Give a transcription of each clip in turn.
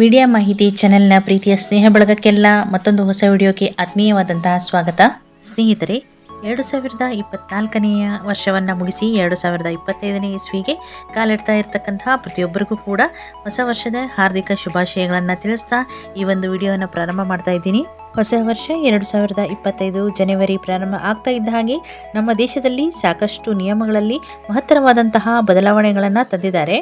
Media ಮಾಹಿತಿ ಚಾನೆಲ್ನ ಪ್ರೀತಿಯ ಸ್ನೇಹ ಬಳಗಕ್ಕೆಲ್ಲ ಮತ್ತೊಂದು ಹೊಸ ವಿಡಿಯೋಗೆ ಆತ್ಮೀಯವಾದಂತಹ ಸ್ವಾಗತ. ಸ್ನೇಹಿತರೆ, ಎರಡು ಸಾವಿರದ ಇಪ್ಪತ್ನಾಲ್ಕನೆಯ ವರ್ಷವನ್ನು ಮುಗಿಸಿ ಎರಡು ಸಾವಿರದ ಇಪ್ಪತ್ತೈದನೇ ಇಸ್ವಿಗೆ ಕಾಲಿಡ್ತಾ ಇರತಕ್ಕಂತಹ ಪ್ರತಿಯೊಬ್ಬರಿಗೂ ಕೂಡ ಹೊಸ ವರ್ಷದ ಹಾರ್ದಿಕ ಶುಭಾಶಯಗಳನ್ನು ತಿಳಿಸ್ತಾ ಈ ಒಂದು ವಿಡಿಯೋನ ಪ್ರಾರಂಭ ಮಾಡ್ತಾ ಇದ್ದೀನಿ. ಹೊಸ ವರ್ಷ ಎರಡು ಸಾವಿರದ ಇಪ್ಪತ್ತೈದು ಜನವರಿ ಪ್ರಾರಂಭ ಆಗ್ತಾ ಇದ್ದ ಹಾಗೆ ನಮ್ಮ ದೇಶದಲ್ಲಿ ಸಾಕಷ್ಟು ನಿಯಮಗಳಲ್ಲಿ ಮಹತ್ತರವಾದಂತಹ ಬದಲಾವಣೆಗಳನ್ನು ತಂದಿದ್ದಾರೆ.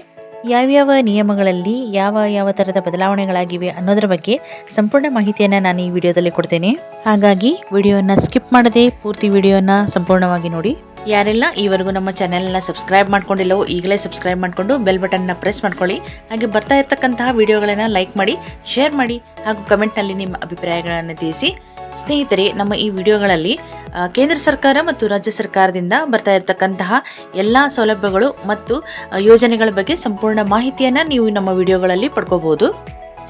ಯಾವ್ಯಾವ ನಿಯಮಗಳಲ್ಲಿ ಯಾವ ಯಾವ ಥರದ ಬದಲಾವಣೆಗಳಾಗಿವೆ ಅನ್ನೋದರ ಬಗ್ಗೆ ಸಂಪೂರ್ಣ ಮಾಹಿತಿಯನ್ನು ನಾನು ಈ ವಿಡಿಯೋದಲ್ಲಿ ಕೊಡ್ತೇನೆ. ಹಾಗಾಗಿ ವಿಡಿಯೋನ ಸ್ಕಿಪ್ ಮಾಡದೆ ಪೂರ್ತಿ ವಿಡಿಯೋನ ಸಂಪೂರ್ಣವಾಗಿ ನೋಡಿ. ಯಾರೆಲ್ಲ ಈವರೆಗೂ ನಮ್ಮ ಚಾನೆಲ್ನ ಸಬ್ಸ್ಕ್ರೈಬ್ ಮಾಡ್ಕೊಂಡಿಲ್ಲವೋ ಈಗಲೇ ಸಬ್ಸ್ಕ್ರೈಬ್ ಮಾಡಿಕೊಂಡು ಬೆಲ್ ಬಟನ್ನ ಪ್ರೆಸ್ ಮಾಡ್ಕೊಳ್ಳಿ. ಹಾಗೆ ಬರ್ತಾ ಇರ್ತಕ್ಕಂತಹ ವಿಡಿಯೋಗಳನ್ನು ಲೈಕ್ ಮಾಡಿ, ಶೇರ್ ಮಾಡಿ ಹಾಗೂ ಕಮೆಂಟ್ನಲ್ಲಿ ನಿಮ್ಮ ಅಭಿಪ್ರಾಯಗಳನ್ನು ತಿಳಿಸಿ. ಸ್ನೇಹಿತರೆ, ನಮ್ಮ ಈ ವಿಡಿಯೋಗಳಲ್ಲಿ ಕೇಂದ್ರ ಸರ್ಕಾರ ಮತ್ತು ರಾಜ್ಯ ಸರ್ಕಾರದಿಂದ ಬರ್ತಾ ಇರತಕ್ಕಂತಹ ಎಲ್ಲ ಸೌಲಭ್ಯಗಳು ಮತ್ತು ಯೋಜನೆಗಳ ಬಗ್ಗೆ ಸಂಪೂರ್ಣ ಮಾಹಿತಿಯನ್ನು ನೀವು ನಮ್ಮ ವಿಡಿಯೋಗಳಲ್ಲಿ ಪಡ್ಕೋಬಹುದು.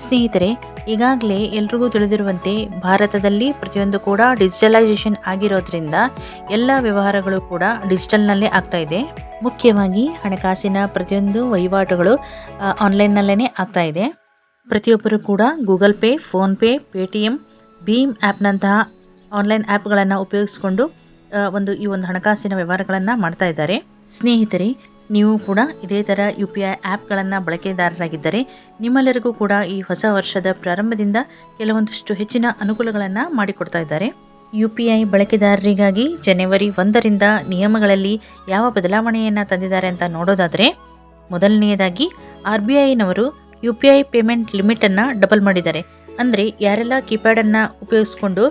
ಸ್ನೇಹಿತರೆ, ಈಗಾಗಲೇ ಎಲ್ರಿಗೂ ತಿಳಿದಿರುವಂತೆ ಭಾರತದಲ್ಲಿ ಪ್ರತಿಯೊಂದು ಕೂಡ ಡಿಜಿಟಲೈಸೇಷನ್ ಆಗಿರೋದ್ರಿಂದ ಎಲ್ಲ ವ್ಯವಹಾರಗಳು ಕೂಡ ಡಿಜಿಟಲ್ನಲ್ಲೇ ಆಗ್ತಾ ಇದೆ. ಮುಖ್ಯವಾಗಿ ಹಣಕಾಸಿನ ಪ್ರತಿಯೊಂದು ವಹಿವಾಟುಗಳು ಆನ್ಲೈನ್ನಲ್ಲೇ ಆಗ್ತಾ ಇದೆ. ಪ್ರತಿಯೊಬ್ಬರು ಕೂಡ ಗೂಗಲ್ ಪೇ ಫೋನ್ಪೇ ಪೇಟಿಎಂ, ಭೀಮ್ ಆ್ಯಪ್ನಂತಹ ಆನ್ಲೈನ್ ಆ್ಯಪ್ಗಳನ್ನು ಉಪಯೋಗಿಸಿಕೊಂಡು ಒಂದು ಈ ಒಂದು ಹಣಕಾಸಿನ ವ್ಯವಹಾರಗಳನ್ನು ಮಾಡ್ತಾ ಇದ್ದಾರೆ. ಸ್ನೇಹಿತರೆ, ನೀವು ಕೂಡ ಇದೇ ಥರ ಯು ಪಿ ಐ ಆ್ಯಪ್ಗಳನ್ನು ಬಳಕೆದಾರರಾಗಿದ್ದರೆ, ನಿಮ್ಮೆಲ್ಲರಿಗೂ ಕೂಡ ಈ ಹೊಸ ವರ್ಷದ ಪ್ರಾರಂಭದಿಂದ ಕೆಲವೊಂದಷ್ಟು ಹೆಚ್ಚಿನ ಅನುಕೂಲಗಳನ್ನು ಮಾಡಿಕೊಡ್ತಾ ಇದ್ದಾರೆ. ಯು ಪಿ ಐ ಬಳಕೆದಾರರಿಗಾಗಿ ಜನವರಿ ಒಂದರಿಂದ ನಿಯಮಗಳಲ್ಲಿ ಯಾವ ಬದಲಾವಣೆಯನ್ನು ತಂದಿದ್ದಾರೆ ಅಂತ ನೋಡೋದಾದರೆ, ಮೊದಲನೆಯದಾಗಿ ಆರ್ ಬಿ ಐನವರು ಯು ಪಿ ಐ ಪೇಮೆಂಟ್ ಲಿಮಿಟನ್ನು ಡಬಲ್ ಮಾಡಿದ್ದಾರೆ. ಅಂದರೆ ಯಾರೆಲ್ಲ ಕೀಪ್ಯಾಡನ್ನು ಉಪಯೋಗಿಸ್ಕೊಂಡು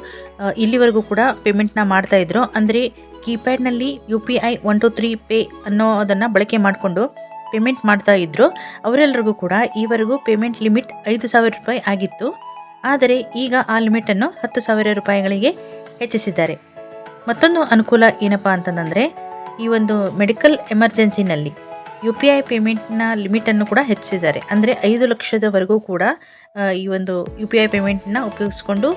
ಇಲ್ಲಿವರೆಗೂ ಕೂಡ ಪೇಮೆಂಟ್ನ ಮಾಡ್ತಾಯಿದ್ರು ಅಂದರೆ ಕೀಪ್ಯಾಡ್ನಲ್ಲಿ U P I one two three pay ಅನ್ನೋದನ್ನು ಬಳಕೆ ಮಾಡಿಕೊಂಡು ಪೇಮೆಂಟ್ ಮಾಡ್ತಾ ಇದ್ದರು ಅವರೆಲ್ಲರಿಗೂ ಕೂಡ ಈವರೆಗೂ ಪೇಮೆಂಟ್ ಲಿಮಿಟ್ ಐದು ಸಾವಿರ ರೂಪಾಯಿ ಆಗಿತ್ತು. ಆದರೆ ಈಗ ಆ ಲಿಮಿಟನ್ನು ಹತ್ತು ಸಾವಿರ ರೂಪಾಯಿಗಳಿಗೆ ಹೆಚ್ಚಿಸಿದ್ದಾರೆ. ಮತ್ತೊಂದು ಅನುಕೂಲ ಏನಪ್ಪ ಅಂತಂದರೆ, ಈ ಒಂದು ಮೆಡಿಕಲ್ ಎಮರ್ಜೆನ್ಸಿನಲ್ಲಿ ಯು ಪಿ ಐ ಪೇಮೆಂಟ್ನ ಲಿಮಿಟನ್ನು ಕೂಡ ಹೆಚ್ಚಿಸಿದ್ದಾರೆ. ಅಂದರೆ ಐದು ಲಕ್ಷದವರೆಗೂ ಕೂಡ ಈ ಒಂದು ಯು ಪಿ ಐ ಪೇಮೆಂಟ್ನ ಉಪಯೋಗಿಸ್ಕೊಂಡು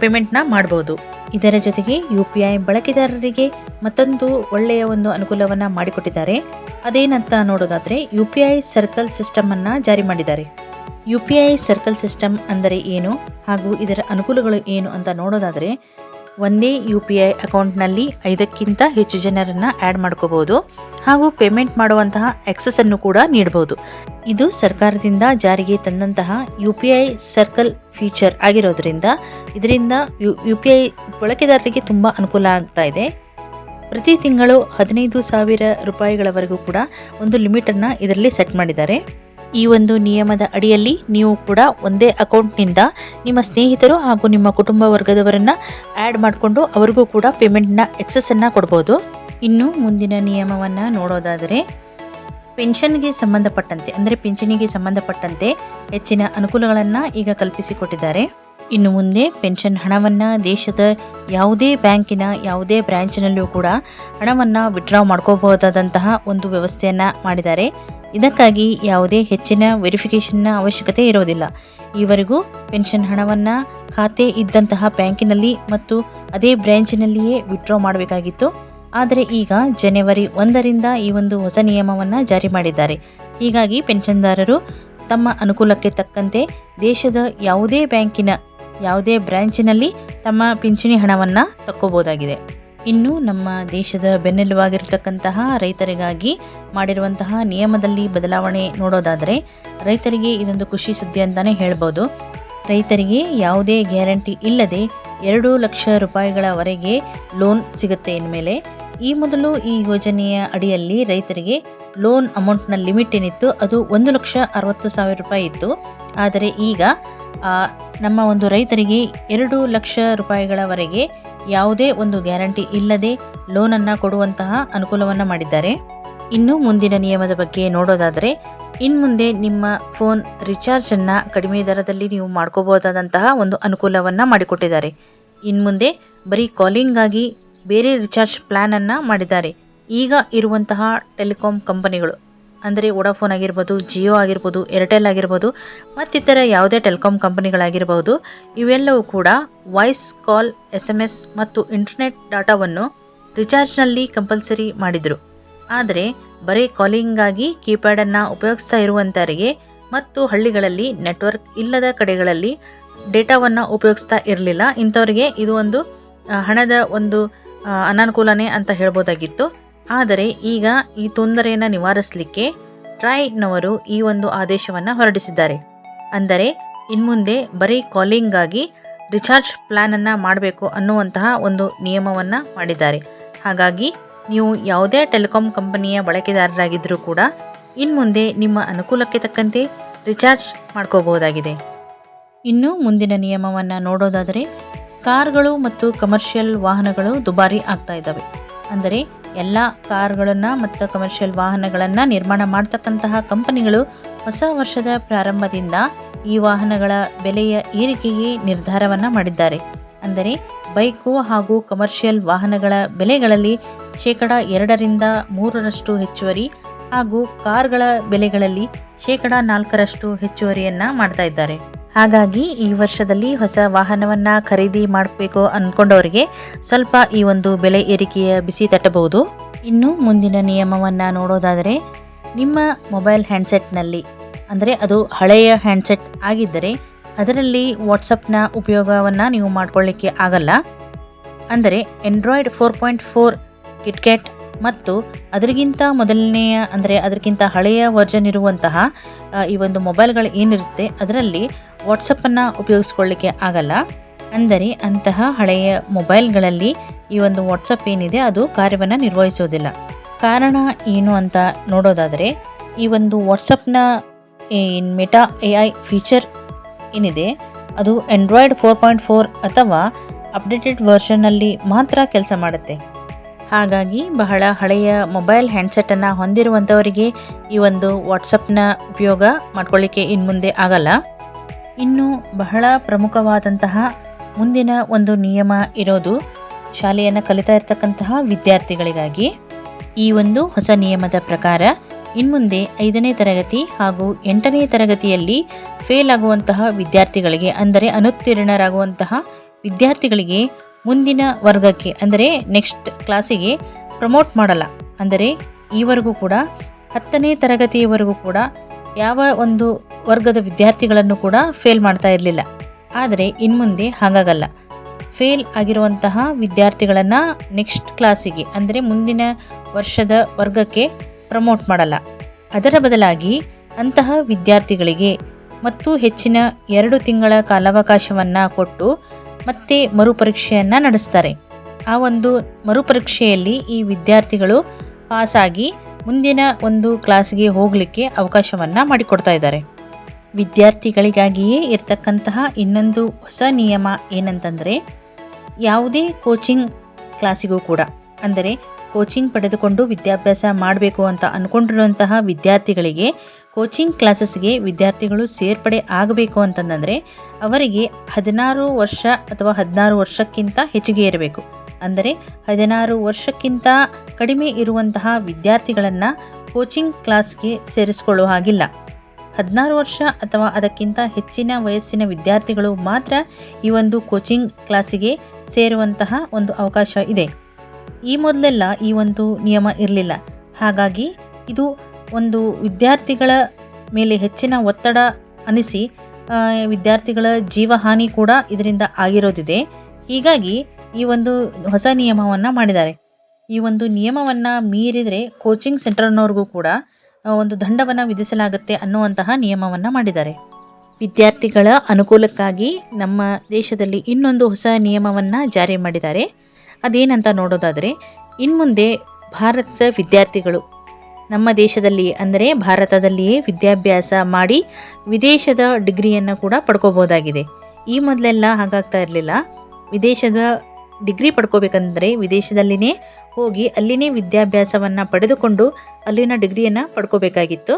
ಪೇಮೆಂಟ್ನ ಮಾಡ್ಬೋದು. ಇದರ ಜೊತೆಗೆ ಯು ಪಿ ಐ ಬಳಕೆದಾರರಿಗೆ ಮತ್ತೊಂದು ಒಳ್ಳೆಯ ಒಂದು ಅನುಕೂಲವನ್ನು ಮಾಡಿಕೊಟ್ಟಿದ್ದಾರೆ. ಅದೇನಂತ ನೋಡೋದಾದರೆ, ಯು ಪಿ ಐ ಸರ್ಕಲ್ ಸಿಸ್ಟಮನ್ನು ಜಾರಿ ಮಾಡಿದ್ದಾರೆ. U P I circle system ಅಂದರೆ ಏನು, ಹಾಗೂ ಇದರ ಅನುಕೂಲಗಳು ಏನು ಅಂತ ನೋಡೋದಾದರೆ ಒಂದೇ ಯು ಪಿ ಐ ಅಕೌಂಟ್ನಲ್ಲಿ ಐದಕ್ಕಿಂತ ಹೆಚ್ಚು ಜನರನ್ನು ಆ್ಯಡ್ ಮಾಡ್ಕೋಬೋದು ಹಾಗೂ ಪೇಮೆಂಟ್ ಮಾಡುವಂತಹ ಅನ್ನು ಕೂಡ ನೀಡಬಹುದು ಇದು ಸರ್ಕಾರದಿಂದ ಜಾರಿಗೆ ತಂದಂತಹ U P I circle feature ಆಗಿರೋದ್ರಿಂದ ಇದರಿಂದ ಯು ಯು ಪಿ ಐ ಬಳಕೆದಾರರಿಗೆ ತುಂಬ ಅನುಕೂಲ ಆಗ್ತಾ ಇದೆ. ಪ್ರತಿ ತಿಂಗಳು ಹದಿನೈದು ಸಾವಿರ ರೂಪಾಯಿಗಳವರೆಗೂ ಕೂಡ ಒಂದು ಲಿಮಿಟನ್ನು ಇದರಲ್ಲಿ ಸೆಟ್ ಮಾಡಿದ್ದಾರೆ. ಈ ಒಂದು ನಿಯಮದ ಅಡಿಯಲ್ಲಿ ನೀವು ಕೂಡ ಒಂದೇ ಅಕೌಂಟ್ನಿಂದ ನಿಮ್ಮ ಸ್ನೇಹಿತರು ಹಾಗೂ ನಿಮ್ಮ ಕುಟುಂಬ ವರ್ಗದವರನ್ನು ಆ್ಯಡ್ ಮಾಡಿಕೊಂಡು ಅವರಿಗೂ ಕೂಡ ಪೇಮೆಂಟ್ನ ಎಕ್ಸಸ್ಸನ್ನು ಕೊಡ್ಬೋದು. ಇನ್ನು ಮುಂದಿನ ನಿಯಮವನ್ನು ನೋಡೋದಾದರೆ, ಪೆನ್ಷನ್ಗೆ ಸಂಬಂಧಪಟ್ಟಂತೆ, ಅಂದರೆ ಪಿಂಚಣಿಗೆ ಸಂಬಂಧಪಟ್ಟಂತೆ ಹೆಚ್ಚಿನ ಅನುಕೂಲಗಳನ್ನು ಈಗ ಕಲ್ಪಿಸಿಕೊಟ್ಟಿದ್ದಾರೆ. ಇನ್ನು ಮುಂದೆ ಪೆನ್ಷನ್ ಹಣವನ್ನು ದೇಶದ ಯಾವುದೇ ಬ್ಯಾಂಕಿನ ಯಾವುದೇ ಬ್ರ್ಯಾಂಚ್ನಲ್ಲೂ ಕೂಡ ಹಣವನ್ನು ವಿಡ್ರಾ ಮಾಡ್ಕೋಬಹುದಾದಂತಹ ಒಂದು ವ್ಯವಸ್ಥೆಯನ್ನು ಮಾಡಿದ್ದಾರೆ. ಇದಕ್ಕಾಗಿ ಯಾವುದೇ ಹೆಚ್ಚಿನ ವೆರಿಫಿಕೇಷನ್ನ ಅವಶ್ಯಕತೆ ಇರೋದಿಲ್ಲ. ಈವರೆಗೂ ಪೆನ್ಷನ್ ಹಣವನ್ನು ಖಾತೆ ಇದ್ದಂತಹ ಬ್ಯಾಂಕಿನಲ್ಲಿ ಮತ್ತು ಅದೇ ಬ್ರ್ಯಾಂಚಿನಲ್ಲಿಯೇ ವಿತ್ಡ್ರಾ ಮಾಡಬೇಕಾಗಿತ್ತು. ಆದರೆ ಈಗ ಜನವರಿ ಒಂದರಿಂದ ಈ ಒಂದು ಹೊಸ ನಿಯಮವನ್ನು ಜಾರಿ ಮಾಡಿದ್ದಾರೆ. ಹೀಗಾಗಿ ಪೆನ್ಷನ್ದಾರರು ತಮ್ಮ ಅನುಕೂಲಕ್ಕೆ ತಕ್ಕಂತೆ ದೇಶದ ಯಾವುದೇ ಬ್ಯಾಂಕಿನ ಯಾವುದೇ ಬ್ರ್ಯಾಂಚಿನಲ್ಲಿ ತಮ್ಮ ಪಿಂಚಣಿ ಹಣವನ್ನು ತಕ್ಕೋಬೋದಾಗಿದೆ. ಇನ್ನು ನಮ್ಮ ದೇಶದ ಬೆನ್ನೆಲುಬಾಗಿರತಕ್ಕಂತಹ ರೈತರಿಗಾಗಿ ಮಾಡಿರುವಂತಹ ನಿಯಮದಲ್ಲಿ ಬದಲಾವಣೆ ನೋಡೋದಾದರೆ ರೈತರಿಗೆ ಇದೊಂದು ಖುಷಿ ಸುದ್ದಿ ಅಂತಲೇ ಹೇಳ್ಬೋದು. ರೈತರಿಗೆ ಯಾವುದೇ ಗ್ಯಾರಂಟಿ ಇಲ್ಲದೆ ಎರಡು ಲಕ್ಷ ರೂಪಾಯಿಗಳವರೆಗೆ ಲೋನ್ ಸಿಗುತ್ತೆ ಇನ್ಮೇಲೆ. ಈ ಮೊದಲು ಈ ಯೋಜನೆಯ ಅಡಿಯಲ್ಲಿ ರೈತರಿಗೆ ಲೋನ್ ಅಮೌಂಟ್ನ ಲಿಮಿಟ್ ಏನಿತ್ತು, ಅದು ಒಂದು ಲಕ್ಷ ಅರವತ್ತು ಸಾವಿರ ರೂಪಾಯಿ ಇತ್ತು. ಆದರೆ ಈಗ ನಮ್ಮ ಒಂದು ರೈತರಿಗೆ ಎರಡು ಲಕ್ಷ ರೂಪಾಯಿಗಳವರೆಗೆ ಯಾವುದೇ ಒಂದು ಗ್ಯಾರಂಟಿ ಇಲ್ಲದೆ ಲೋನನ್ನು ಕೊಡುವಂತಹ ಅನುಕೂಲವನ್ನು ಮಾಡಿದ್ದಾರೆ. ಇನ್ನು ಮುಂದಿನ ನಿಯಮದ ಬಗ್ಗೆ ನೋಡೋದಾದರೆ ಇನ್ಮುಂದೆ ನಿಮ್ಮ ಫೋನ್ ರಿಚಾರ್ಜನ್ನು ಕಡಿಮೆ ದರದಲ್ಲಿ ನೀವು ಮಾಡ್ಕೋಬಹುದಾದಂತಹ ಒಂದು ಅನುಕೂಲವನ್ನು ಮಾಡಿಕೊಟ್ಟಿದ್ದಾರೆ. ಇನ್ಮುಂದೆ ಬರೀ ಕಾಲಿಂಗಾಗಿ ಬೇರೆ ರಿಚಾರ್ಜ್ ಪ್ಲ್ಯಾನನ್ನು ಮಾಡಿದ್ದಾರೆ. ಈಗ ಇರುವಂತಹ ಟೆಲಿಕಾಂ ಕಂಪನಿಗಳು ಅಂದರೆ ವೋಡಾಫೋನ್ ಆಗಿರ್ಬೋದು ಜಿಯೋ ಆಗಿರ್ಬೋದು ಏರ್ಟೆಲ್ ಆಗಿರ್ಬೋದು, ಮತ್ತಿತರ ಯಾವುದೇ ಟೆಲಿಕಾಂ ಕಂಪನಿಗಳಾಗಿರ್ಬೋದು ಇವೆಲ್ಲವೂ ಕೂಡ voice call S M S ಮತ್ತು ಇಂಟರ್ನೆಟ್ ಡಾಟಾವನ್ನು ರಿಚಾರ್ಜ್ನಲ್ಲಿ ಕಂಪಲ್ಸರಿ ಮಾಡಿದರು. ಆದರೆ ಬರೀ ಕಾಲಿಂಗಾಗಿ ಕೀಪ್ಯಾಡನ್ನು ಉಪಯೋಗಿಸ್ತಾ ಇರುವಂಥವರಿಗೆ ಮತ್ತು ಹಳ್ಳಿಗಳಲ್ಲಿ ನೆಟ್ವರ್ಕ್ ಇಲ್ಲದ ಕಡೆಗಳಲ್ಲಿ ಡೇಟಾವನ್ನು ಉಪಯೋಗಿಸ್ತಾ ಇರಲಿಲ್ಲ. ಇಂಥವರಿಗೆ ಇದು ಒಂದು ಹಣದ ಒಂದು ಅನಾನುಕೂಲನೇ ಅಂತ ಹೇಳ್ಬೋದಾಗಿತ್ತು. ಆದರೆ ಈಗ ಈ ತೊಂದರೆಯನ್ನು ನಿವಾರಿಸಲಿಕ್ಕೆ ಟ್ರೈನವರು ಈ ಒಂದು ಆದೇಶವನ್ನು ಹೊರಡಿಸಿದ್ದಾರೆ. ಅಂದರೆ ಇನ್ಮುಂದೆ ಬರೀ ಕಾಲಿಂಗಾಗಿ ರಿಚಾರ್ಜ್ ಪ್ಲ್ಯಾನನ್ನು ಮಾಡಬೇಕು ಅನ್ನುವಂತಹ ಒಂದು ನಿಯಮವನ್ನು ಮಾಡಿದ್ದಾರೆ. ಹಾಗಾಗಿ ನೀವು ಯಾವುದೇ ಟೆಲಿಕಾಂ ಕಂಪನಿಯ ಬಳಕೆದಾರರಾಗಿದ್ದರೂ ಕೂಡ ಇನ್ಮುಂದೆ ನಿಮ್ಮ ಅನುಕೂಲಕ್ಕೆ ತಕ್ಕಂತೆ ರಿಚಾರ್ಜ್ ಮಾಡ್ಕೋಬಹುದಾಗಿದೆ. ಇನ್ನು ಮುಂದಿನ ನಿಯಮವನ್ನು ನೋಡೋದಾದರೆ, ಕಾರ್ಗಳು ಮತ್ತು ಕಮರ್ಷಿಯಲ್ ವಾಹನಗಳು ದುಬಾರಿ ಆಗ್ತಾ ಇದ್ದಾವೆ. ಅಂದರೆ ಎಲ್ಲ ಕಾರ್ಗಳನ್ನು ಮತ್ತು ಕಮರ್ಷಿಯಲ್ ವಾಹನಗಳನ್ನು ನಿರ್ಮಾಣ ಮಾಡ್ತಕ್ಕಂತಹ ಕಂಪನಿಗಳು ಹೊಸ ವರ್ಷದ ಪ್ರಾರಂಭದಿಂದ ಈ ವಾಹನಗಳ ಬೆಲೆಯ ಏರಿಕೆಗೆ ನಿರ್ಧಾರವನ್ನು ಮಾಡಿದ್ದಾರೆ. ಅಂದರೆ ಬೈಕು ಹಾಗೂ ಕಮರ್ಷಿಯಲ್ ವಾಹನಗಳ ಬೆಲೆಗಳಲ್ಲಿ ಶೇಕಡ ಎರಡರಿಂದ ಮೂರರಷ್ಟು ಹೆಚ್ಚುವರಿ ಹಾಗೂ ಕಾರ್ಗಳ ಬೆಲೆಗಳಲ್ಲಿ ಶೇಕಡ ನಾಲ್ಕರಷ್ಟು ಹೆಚ್ಚುವರಿಯನ್ನು ಮಾಡ್ತಾ ಇದ್ದಾರೆ. ಹಾಗಾಗಿ ಈ ವರ್ಷದಲ್ಲಿ ಹೊಸ ವಾಹನವನ್ನ ಖರೀದಿ ಮಾಡಬೇಕು ಅಂದ್ಕೊಂಡವರಿಗೆ ಸ್ವಲ್ಪ ಈ ಒಂದು ಬೆಲೆ ಏರಿಕೆಯ ಬಿಸಿ ತಟ್ಟಬಹುದು. ಇನ್ನು ಮುಂದಿನ ನಿಯಮವನ್ನು ನೋಡೋದಾದರೆ, ನಿಮ್ಮ ಮೊಬೈಲ್ ಹ್ಯಾಂಡ್ಸೆಟ್ನಲ್ಲಿ, ಅಂದರೆ ಅದು ಹಳೆಯ ಹ್ಯಾಂಡ್ಸೆಟ್ ಆಗಿದ್ದರೆ ಅದರಲ್ಲಿ ವಾಟ್ಸಪ್ನ ಉಪಯೋಗವನ್ನು ನೀವು ಮಾಡ್ಕೊಳ್ಳಿಕ್ಕೆ ಆಗಲ್ಲ. ಅಂದರೆ Android four point four KitKat ಮತ್ತು ಅದರಿಗಿಂತ ಮೊದಲನೆಯ, ಅಂದರೆ ಅದಕ್ಕಿಂತ ಹಳೆಯ ವರ್ಜನ್ ಇರುವಂತಹ ಈ ಒಂದು ಮೊಬೈಲ್ಗಳು ಏನಿರುತ್ತೆ, ಅದರಲ್ಲಿ ವಾಟ್ಸಪ್ಪನ್ನು ಉಪಯೋಗಿಸ್ಕೊಳ್ಳಿಕ್ಕೆ ಆಗಲ್ಲ. ಅಂದರೆ ಅಂತಹ ಹಳೆಯ ಮೊಬೈಲ್ಗಳಲ್ಲಿ ಈ ಒಂದು ವಾಟ್ಸಪ್ ಏನಿದೆ, ಅದು ಕಾರ್ಯವನ್ನು ನಿರ್ವಹಿಸೋದಿಲ್ಲ. ಕಾರಣ ಏನು ಅಂತ ನೋಡೋದಾದರೆ, ಈ ಒಂದು ವಾಟ್ಸಪ್ನ ಮೆಟಾ ಎ ಐ ಫೀಚರ್ ಏನಿದೆ, ಅದು ಆ್ಯಂಡ್ರಾಯ್ಡ್ ಫೋರ್ ಪಾಯಿಂಟ್ ಫೋರ್ ಅಥವಾ ಅಪ್ಡೇಟೆಡ್ ವರ್ಷನ್ನಲ್ಲಿ ಮಾತ್ರ ಕೆಲಸ ಮಾಡುತ್ತೆ. ಹಾಗಾಗಿ ಬಹಳ ಹಳೆಯ ಮೊಬೈಲ್ ಹ್ಯಾಂಡ್ಸೆಟನ್ನು ಹೊಂದಿರುವಂಥವರಿಗೆ ಈ ಒಂದು ವಾಟ್ಸಪ್ನ ಉಪಯೋಗ ಮಾಡ್ಕೊಳ್ಳಿಕ್ಕೆ ಇನ್ನು ಮುಂದೆ ಆಗಲ್ಲ. ಇನ್ನು ಬಹಳ ಪ್ರಮುಖವಾದಂತಹ ಮುಂದಿನ ಒಂದು ನಿಯಮ ಇರೋದು ಶಾಲೆಯನ್ನು ಕಲಿತಾ ಇರತಕ್ಕಂತಹ ವಿದ್ಯಾರ್ಥಿಗಳಿಗಾಗಿ ಈ ಒಂದು ಹೊಸ ನಿಯಮದ ಪ್ರಕಾರ ಇನ್ಮುಂದೆ ಐದನೇ ತರಗತಿ ಹಾಗೂ ಎಂಟನೇ ತರಗತಿಯಲ್ಲಿ ಫೇಲ್ ಆಗುವಂತಹ ವಿದ್ಯಾರ್ಥಿಗಳಿಗೆ ಅಂದರೆ ಅನುತ್ತೀರ್ಣರಾಗುವಂತಹ ವಿದ್ಯಾರ್ಥಿಗಳಿಗೆ ಮುಂದಿನ ವರ್ಗಕ್ಕೆ ಅಂದರೆ ನೆಕ್ಸ್ಟ್ ಕ್ಲಾಸಿಗೆ ಪ್ರಮೋಟ್ ಮಾಡಲ್ಲ. ಅಂದರೆ ಈವರೆಗೂ ಕೂಡ ಹತ್ತನೇ ತರಗತಿಯವರೆಗೂ ಕೂಡ ಯಾವ ಒಂದು ವರ್ಗದ ವಿದ್ಯಾರ್ಥಿಗಳನ್ನು ಕೂಡ ಫೇಲ್ ಮಾಡ್ತಾ ಇರಲಿಲ್ಲ. ಆದರೆ ಇನ್ಮುಂದೆ ಹಾಗಾಗಲ್ಲ. ಫೇಲ್ ಆಗಿರುವಂತಹ ವಿದ್ಯಾರ್ಥಿಗಳನ್ನು ನೆಕ್ಸ್ಟ್ ಕ್ಲಾಸಿಗೆ ಅಂದರೆ ಮುಂದಿನ ವರ್ಷದ ವರ್ಗಕ್ಕೆ ಪ್ರಮೋಟ್ ಮಾಡಲ್ಲ. ಅದರ ಬದಲಾಗಿ ಅಂತಹ ವಿದ್ಯಾರ್ಥಿಗಳಿಗೆ ಮತ್ತು ಹೆಚ್ಚಿನ ಎರಡು ತಿಂಗಳ ಕಾಲಾವಕಾಶವನ್ನು ಕೊಟ್ಟು ಮತ್ತೆ ಮರುಪರೀಕ್ಷೆಯನ್ನು ನಡೆಸ್ತಾರೆ. ಆ ಒಂದು ಮರುಪರೀಕ್ಷೆಯಲ್ಲಿ ಈ ವಿದ್ಯಾರ್ಥಿಗಳು ಪಾಸಾಗಿ ಮುಂದಿನ ಒಂದು ಕ್ಲಾಸ್ಗೆ ಹೋಗಲಿಕ್ಕೆ ಅವಕಾಶವನ್ನು ಮಾಡಿಕೊಡ್ತಾ ಇದ್ದಾರೆ. ವಿದ್ಯಾರ್ಥಿಗಳಿಗಾಗಿಯೇ ಇರತಕ್ಕಂತಹ ಇನ್ನೊಂದು ಹೊಸ ನಿಯಮ ಏನಂತಂದರೆ, ಯಾವುದೇ ಕೋಚಿಂಗ್ ಕ್ಲಾಸಿಗೂ ಕೂಡ, ಅಂದರೆ ಕೋಚಿಂಗ್ ಪಡೆದುಕೊಂಡು ವಿದ್ಯಾಭ್ಯಾಸ ಮಾಡಬೇಕು ಅಂತ ಅಂದ್ಕೊಂಡಿರುವಂತಹ ವಿದ್ಯಾರ್ಥಿಗಳಿಗೆ ಕೋಚಿಂಗ್ ಕ್ಲಾಸಸ್ಗೆ ವಿದ್ಯಾರ್ಥಿಗಳು ಸೇರ್ಪಡೆ ಆಗಬೇಕು ಅಂತಂದರೆ, ಅವರಿಗೆ ಹದಿನಾರು ವರ್ಷ ಅಥವಾ ಹದಿನಾರು ವರ್ಷಕ್ಕಿಂತ ಹೆಚ್ಚಿಗೆ ಇರಬೇಕು. ಅಂದರೆ ಹದಿನಾರು ವರ್ಷಕ್ಕಿಂತ ಕಡಿಮೆ ಇರುವಂತಹ ವಿದ್ಯಾರ್ಥಿಗಳನ್ನು ಕೋಚಿಂಗ್ ಕ್ಲಾಸ್ಗೆ ಸೇರಿಸಿಕೊಳ್ಳುವ ಹಾಗಿಲ್ಲ. ಹದಿನಾರು ವರ್ಷ ಅಥವಾ ಅದಕ್ಕಿಂತ ಹೆಚ್ಚಿನ ವಯಸ್ಸಿನ ವಿದ್ಯಾರ್ಥಿಗಳು ಮಾತ್ರ ಈ ಒಂದು ಕೋಚಿಂಗ್ ಕ್ಲಾಸಿಗೆ ಸೇರುವಂತಹ ಒಂದು ಅವಕಾಶ ಇದೆ. ಈ ಮೊದಲೆಲ್ಲ ಈ ಒಂದು ನಿಯಮ ಇರಲಿಲ್ಲ. ಹಾಗಾಗಿ ಇದು ಒಂದು ವಿದ್ಯಾರ್ಥಿಗಳ ಮೇಲೆ ಹೆಚ್ಚಿನ ಒತ್ತಡ ಅನಿಸಿ ವಿದ್ಯಾರ್ಥಿಗಳ ಜೀವಹಾನಿ ಕೂಡ ಇದರಿಂದ ಆಗಿರೋದಿದೆ. ಹೀಗಾಗಿ ಈ ಒಂದು ಹೊಸ ನಿಯಮವನ್ನು ಮಾಡಿದ್ದಾರೆ. ಈ ಒಂದು ನಿಯಮವನ್ನು ಮೀರಿದರೆ ಕೋಚಿಂಗ್ ಸೆಂಟರ್ನವ್ರಿಗೂ ಕೂಡ ಒಂದು ದಂಡವನ್ನು ವಿಧಿಸಲಾಗುತ್ತೆ ಅನ್ನುವಂತಹ ನಿಯಮವನ್ನು ಮಾಡಿದ್ದಾರೆ. ವಿದ್ಯಾರ್ಥಿಗಳ ಅನುಕೂಲಕ್ಕಾಗಿ ನಮ್ಮ ದೇಶದಲ್ಲಿ ಇನ್ನೊಂದು ಹೊಸ ನಿಯಮವನ್ನು ಜಾರಿ ಮಾಡಿದ್ದಾರೆ. ಅದೇನಂತ ನೋಡೋದಾದರೆ, ಇನ್ಮುಂದೆ ಭಾರತದ ವಿದ್ಯಾರ್ಥಿಗಳು, ನಮ್ಮ ದೇಶದಲ್ಲಿ ಅಂದರೆ ಭಾರತದಲ್ಲಿಯೇ ವಿದ್ಯಾಭ್ಯಾಸ ಮಾಡಿ ವಿದೇಶದ ಡಿಗ್ರಿಯನ್ನು ಕೂಡ ಪಡ್ಕೋಬೋದಾಗಿದೆ ಈ ಮೊದಲೆಲ್ಲ ಹಾಗಾಗ್ತಾ ಇರಲಿಲ್ಲ. ವಿದೇಶದ ಡಿಗ್ರಿ ಪಡ್ಕೋಬೇಕಂದ್ರೆ ವಿದೇಶದಲ್ಲಿನೇ ಹೋಗಿ ಅಲ್ಲಿನೇ ವಿದ್ಯಾಭ್ಯಾಸವನ್ನು ಪಡೆದುಕೊಂಡು ಅಲ್ಲಿನ ಡಿಗ್ರಿಯನ್ನು ಪಡ್ಕೋಬೇಕಾಗಿತ್ತು.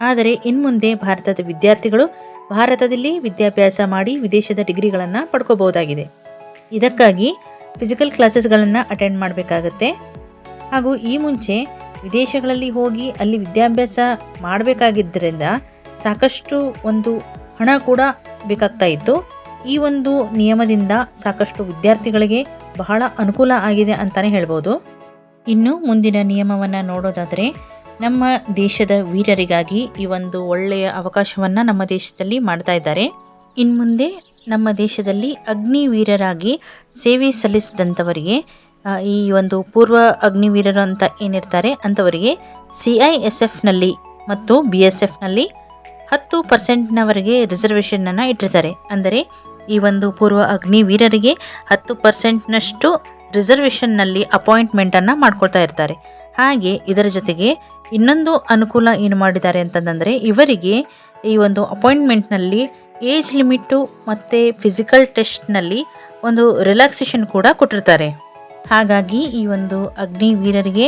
ಆದರೆ ಇನ್ಮುಂದೆ ಭಾರತದ ವಿದ್ಯಾರ್ಥಿಗಳು ಭಾರತದಲ್ಲಿ ವಿದ್ಯಾಭ್ಯಾಸ ಮಾಡಿ ವಿದೇಶದ ಡಿಗ್ರಿಗಳನ್ನು ಪಡ್ಕೋಬಹುದಾಗಿದೆ. ಇದಕ್ಕಾಗಿ ಫಿಸಿಕಲ್ ಕ್ಲಾಸಸ್ಗಳನ್ನು ಅಟೆಂಡ್ ಮಾಡಬೇಕಾಗತ್ತೆ. ಹಾಗೂ ಈ ಮುಂಚೆ ವಿದೇಶಗಳಲ್ಲಿ ಹೋಗಿ ಅಲ್ಲಿ ವಿದ್ಯಾಭ್ಯಾಸ ಮಾಡಬೇಕಾಗಿದ್ದರಿಂದ ಸಾಕಷ್ಟು ಒಂದು ಹಣ ಕೂಡ ಬೇಕಾಗ್ತಾ ಇತ್ತು. ಈ ಒಂದು ನಿಯಮದಿಂದ ಸಾಕಷ್ಟು ವಿದ್ಯಾರ್ಥಿಗಳಿಗೆ ಬಹಳ ಅನುಕೂಲ ಆಗಿದೆ ಅಂತಲೇ ಹೇಳ್ಬೋದು. ಇನ್ನು ಮುಂದಿನ ನಿಯಮವನ್ನು ನೋಡೋದಾದರೆ, ನಮ್ಮ ದೇಶದ ವೀರರಿಗಾಗಿ ಈ ಒಂದು ಒಳ್ಳೆಯ ಅವಕಾಶವನ್ನು ನಮ್ಮ ದೇಶದಲ್ಲಿ ಮಾಡ್ತಾ ಇದ್ದಾರೆ. ಇನ್ನು ಮುಂದೆ ನಮ್ಮ ದೇಶದಲ್ಲಿ ಅಗ್ನಿವೀರರಾಗಿ ಸೇವೆ ಸಲ್ಲಿಸಿದಂಥವರಿಗೆ ಈ ಒಂದು ಪೂರ್ವ ಅಗ್ನಿವೀರರು ಅಂತ ಏನಿರ್ತಾರೆ ಅಂಥವರಿಗೆ ಸಿ ಐ ಎಸ್ ಎಫ್ನಲ್ಲಿ ಮತ್ತು ಬಿ ಎಸ್ ಎಫ್ನಲ್ಲಿ ಹತ್ತು ಪರ್ಸೆಂಟ್ನವರೆಗೆ ರಿಸರ್ವೇಷನನ್ನು ಇಟ್ಟಿರ್ತಾರೆ. ಅಂದರೆ ಈ ಒಂದು ಪೂರ್ವ ಅಗ್ನಿವೀರರಿಗೆ ಹತ್ತು ಪರ್ಸೆಂಟ್ನಷ್ಟು ರಿಸರ್ವೇಷನ್ನಲ್ಲಿ ಅಪಾಯಿಂಟ್ಮೆಂಟನ್ನು ಮಾಡ್ಕೊಳ್ತಾ ಇರ್ತಾರೆ. ಹಾಗೆ ಇದರ ಜೊತೆಗೆ ಇನ್ನೊಂದು ಅನುಕೂಲ ಏನು ಮಾಡಿದ್ದಾರೆ ಅಂತಂದರೆ ಇವರಿಗೆ ಈ ಒಂದು ಅಪಾಯಿಂಟ್ಮೆಂಟ್ನಲ್ಲಿ ಏಜ್ ಲಿಮಿಟು ಮತ್ತು ಫಿಸಿಕಲ್ ಟೆಸ್ಟ್ನಲ್ಲಿ ಒಂದು ರಿಲ್ಯಾಕ್ಸೇಷನ್ ಕೂಡ ಕೊಟ್ಟಿರ್ತಾರೆ. ಹಾಗಾಗಿ ಈ ಒಂದು ಅಗ್ನಿವೀರರಿಗೆ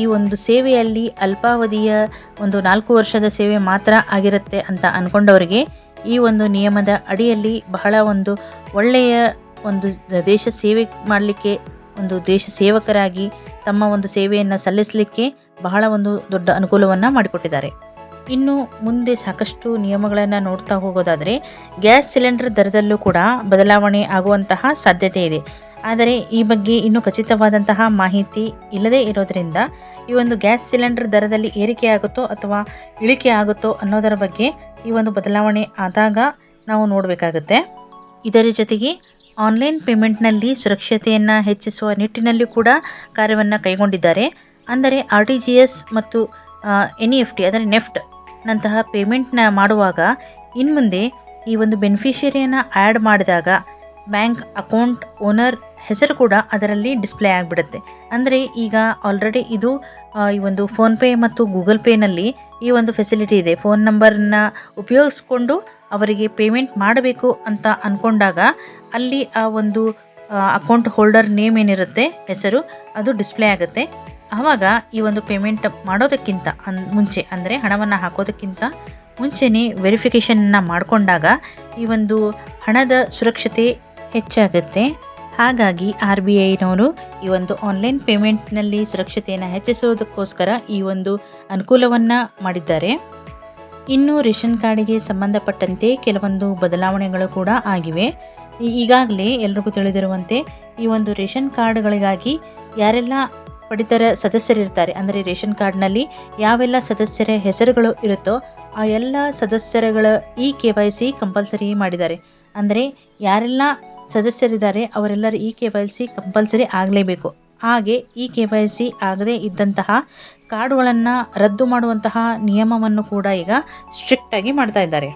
ಈ ಒಂದು ಸೇವೆಯಲ್ಲಿ ಅಲ್ಪಾವಧಿಯ ಒಂದು ನಾಲ್ಕು ವರ್ಷದ ಸೇವೆ ಮಾತ್ರ ಆಗಿರುತ್ತೆ ಅಂತ ಅಂದ್ಕೊಂಡವರಿಗೆ ಈ ಒಂದು ನಿಯಮದ ಅಡಿಯಲ್ಲಿ ಬಹಳ ಒಂದು ಒಳ್ಳೆಯ ಒಂದು ದೇಶ ಸೇವೆ ಮಾಡಲಿಕ್ಕೆ, ಒಂದು ದೇಶ ಸೇವಕರಾಗಿ ತಮ್ಮ ಒಂದು ಸೇವೆಯನ್ನು ಸಲ್ಲಿಸಲಿಕ್ಕೆ ಬಹಳ ಒಂದು ದೊಡ್ಡ ಅನುಕೂಲವನ್ನು ಮಾಡಿಕೊಟ್ಟಿದ್ದಾರೆ. ಇನ್ನು ಮುಂದೆ ಸಾಕಷ್ಟು ನಿಯಮಗಳನ್ನು ನೋಡ್ತಾ ಹೋಗೋದಾದರೆ, ಗ್ಯಾಸ್ ಸಿಲಿಂಡರ್ ದರದಲ್ಲೂ ಕೂಡ ಬದಲಾವಣೆ ಆಗುವಂತಹ ಸಾಧ್ಯತೆ ಇದೆ. ಆದರೆ ಈ ಬಗ್ಗೆ ಇನ್ನೂ ಖಚಿತವಾದಂತಹ ಮಾಹಿತಿ ಇಲ್ಲದೇ ಇರೋದರಿಂದ ಈ ಒಂದು ಗ್ಯಾಸ್ ಸಿಲಿಂಡರ್ ದರದಲ್ಲಿ ಏರಿಕೆ ಆಗುತ್ತೋ ಅಥವಾ ಇಳಿಕೆ ಆಗುತ್ತೋ ಅನ್ನೋದರ ಬಗ್ಗೆ ಈ ಒಂದು ಬದಲಾವಣೆ ಆದಾಗ ನಾವು ನೋಡಬೇಕಾಗುತ್ತೆ. ಇದರ ಜೊತೆಗೆ ಆನ್ಲೈನ್ ಪೇಮೆಂಟ್ನಲ್ಲಿ ಸುರಕ್ಷತೆಯನ್ನು ಹೆಚ್ಚಿಸುವ ನಿಟ್ಟಿನಲ್ಲಿ ಕೂಡ ಕಾರ್ಯವನ್ನು ಕೈಗೊಂಡಿದ್ದಾರೆ. ಅಂದರೆ ಆರ್ ಟಿ ಜಿ ಎಸ್ ಮತ್ತು ಎನ್ ಇ ಎಫ್ ಟಿ, ಅಂದರೆ ನೆಫ್ಟ್ ನಂತಹ ಪೇಮೆಂಟ್ನ ಮಾಡುವಾಗ ಇನ್ನು ಮುಂದೆ ಈ ಒಂದು ಬೆನಿಫಿಷರಿಯನ್ನು ಆ್ಯಡ್ ಮಾಡಿದಾಗ ಬ್ಯಾಂಕ್ ಅಕೌಂಟ್ ಓನರ್ ಹೆಸರು ಕೂಡ ಅದರಲ್ಲಿ ಡಿಸ್ಪ್ಲೇ ಆಗಿಬಿಡುತ್ತೆ. ಅಂದರೆ ಈಗ ಆಲ್ರೆಡಿ ಇದು ಈ ಒಂದು ಫೋನ್ಪೇ ಮತ್ತು ಗೂಗಲ್ ಪೇನಲ್ಲಿ ಈ ಒಂದು ಫೆಸಿಲಿಟಿ ಇದೆ. ಫೋನ್ ನಂಬರನ್ನ ಉಪಯೋಗಿಸ್ಕೊಂಡು ಅವರಿಗೆ ಪೇಮೆಂಟ್ ಮಾಡಬೇಕು ಅಂತ ಅಂದ್ಕೊಂಡಾಗ ಅಲ್ಲಿ ಆ ಒಂದು ಅಕೌಂಟ್ ಹೋಲ್ಡರ್ ನೇಮ್ ಏನಿರುತ್ತೆ, ಹೆಸರು, ಅದು ಡಿಸ್ಪ್ಲೇ ಆಗುತ್ತೆ. ಆವಾಗ ಈ ಒಂದು ಪೇಮೆಂಟ್ ಮಾಡೋದಕ್ಕಿಂತ ಅನ್, ಮುಂಚೆ, ಅಂದರೆ ಹಣವನ್ನು ಹಾಕೋದಕ್ಕಿಂತ ಮುಂಚೆನೇ ವೆರಿಫಿಕೇಷನ್ನ ಮಾಡಿಕೊಂಡಾಗ ಈ ಒಂದು ಹಣದ ಸುರಕ್ಷತೆ ಹೆಚ್ಚಾಗುತ್ತೆ. ಹಾಗಾಗಿ ಆರ್ ಬಿ ಐನವರು ಈ ಒಂದು ಆನ್ಲೈನ್ ಪೇಮೆಂಟ್ನಲ್ಲಿ ಸುರಕ್ಷತೆಯನ್ನು ಹೆಚ್ಚಿಸುವುದಕ್ಕೋಸ್ಕರ ಈ ಒಂದು ಅನುಕೂಲವನ್ನು ಮಾಡಿದ್ದಾರೆ. ಇನ್ನು ರೇಷನ್ ಕಾರ್ಡಿಗೆ ಸಂಬಂಧಪಟ್ಟಂತೆ ಕೆಲವೊಂದು ಬದಲಾವಣೆಗಳು ಕೂಡ ಆಗಿವೆ. ಈಗಾಗಲೇ ಎಲ್ರಿಗೂ ತಿಳಿದಿರುವಂತೆ ಈ ಒಂದು ರೇಷನ್ ಕಾರ್ಡ್ಗಳಿಗಾಗಿ ಯಾರೆಲ್ಲ ಪಡಿತರ ಸದಸ್ಯರಿರ್ತಾರೆ, ಅಂದರೆ ರೇಷನ್ ಕಾರ್ಡ್ನಲ್ಲಿ ಯಾವೆಲ್ಲ ಸದಸ್ಯರ ಹೆಸರುಗಳು ಇರುತ್ತೋ ಆ ಎಲ್ಲ ಸದಸ್ಯರುಗಳ E K Y C compulsory ಮಾಡಿದ್ದಾರೆ. ಅಂದರೆ ಯಾರೆಲ್ಲ ಸದಸ್ಯರಿದ್ದಾರೆ, ಅವರೆಲ್ಲರೂ ಈ ಕೆ ವೈ ಸಿ ಕಂಪಲ್ಸರಿ ಆಗಲೇಬೇಕು. ಹಾಗೆ ಈ ಕೆ ವೈ ಸಿ ಆಗದೇ ಇದ್ದಂತಹ ಕಾರ್ಡುಗಳನ್ನು ರದ್ದು ಮಾಡುವಂತಹ ನಿಯಮವನ್ನು ಕೂಡ ಈಗ ಸ್ಟ್ರಿಕ್ಟಾಗಿ ಮಾಡ್ತಾ ಇದ್ದಾರೆ.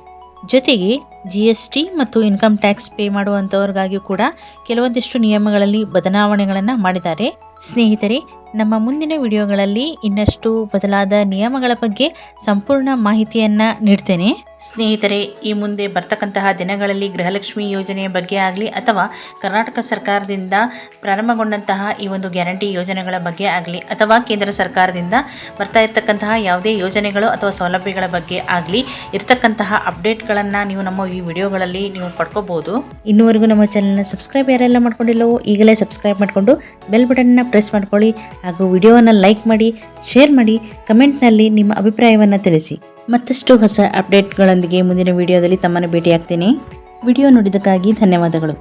ಜೊತೆಗೆ ಜಿ ಎಸ್ ಟಿ ಮತ್ತು ಇನ್ಕಮ್ ಟ್ಯಾಕ್ಸ್ ಪೇ ಮಾಡುವಂಥವ್ರಿಗಾಗಿಯೂ ಕೂಡ ಕೆಲವೊಂದಿಷ್ಟು ನಿಯಮಗಳಲ್ಲಿ ಬದಲಾವಣೆಗಳನ್ನು ಮಾಡಿದ್ದಾರೆ. ಸ್ನೇಹಿತರೆ, ನಮ್ಮ ಮುಂದಿನ ವಿಡಿಯೋಗಳಲ್ಲಿ ಇನ್ನಷ್ಟು ಬದಲಾದ ನಿಯಮಗಳ ಬಗ್ಗೆ ಸಂಪೂರ್ಣ ಮಾಹಿತಿಯನ್ನು ನೀಡ್ತೇನೆ. ಸ್ನೇಹಿತರೆ, ಈ ಮುಂದೆ ಬರ್ತಕ್ಕಂತಹ ದಿನಗಳಲ್ಲಿ ಗೃಹಲಕ್ಷ್ಮಿ ಯೋಜನೆಯ ಬಗ್ಗೆ ಆಗಲಿ ಅಥವಾ ಕರ್ನಾಟಕ ಸರ್ಕಾರದಿಂದ ಪ್ರಾರಂಭಗೊಂಡಂತಹ ಈ ಒಂದು ಗ್ಯಾರಂಟಿ ಯೋಜನೆಗಳ ಬಗ್ಗೆ ಆಗಲಿ ಅಥವಾ ಕೇಂದ್ರ ಸರ್ಕಾರದಿಂದ ಬರ್ತಾ ಇರ್ತಕ್ಕಂತಹ ಯಾವುದೇ ಯೋಜನೆಗಳು ಅಥವಾ ಸೌಲಭ್ಯಗಳ ಬಗ್ಗೆ ಆಗಲಿ ಇರತಕ್ಕಂತಹ ಅಪ್ಡೇಟ್ಗಳನ್ನು ನೀವು ನಮ್ಮ ಈ ವಿಡಿಯೋಗಳಲ್ಲಿ ನೀವು ಪಡ್ಕೋಬೋದು. ಇನ್ನೂವರೆಗೂ ನಮ್ಮ ಚಾನಲ್ನ ಸಬ್ಸ್ಕ್ರೈಬ್ ಯಾರೆಲ್ಲ ಮಾಡ್ಕೊಂಡಿಲ್ಲವೋ ಈಗಲೇ ಸಬ್ಸ್ಕ್ರೈಬ್ ಮಾಡಿಕೊಂಡು ಬೆಲ್ ಬಟನ್ನ ಪ್ರೆಸ್ ಮಾಡ್ಕೊಳ್ಳಿ. ಹಾಗೂ ವಿಡಿಯೋವನ್ನು ಲೈಕ್ ಮಾಡಿ ಶೇರ್ ಮಾಡಿ ಕಮೆಂಟ್ನಲ್ಲಿ ನಿಮ್ಮ ಅಭಿಪ್ರಾಯವನ್ನು ತಿಳಿಸಿ. ಮತ್ತಷ್ಟು ಹೊಸ ಅಪ್ಡೇಟ್ಗಳೊಂದಿಗೆ ಮುಂದಿನ ವಿಡಿಯೋದಲ್ಲಿ ತಮ್ಮನ್ನು ಭೇಟಿಯಾಗ್ತೀನಿ. ವಿಡಿಯೋ ನೋಡಿದ್ದಕ್ಕಾಗಿ ಧನ್ಯವಾದಗಳು.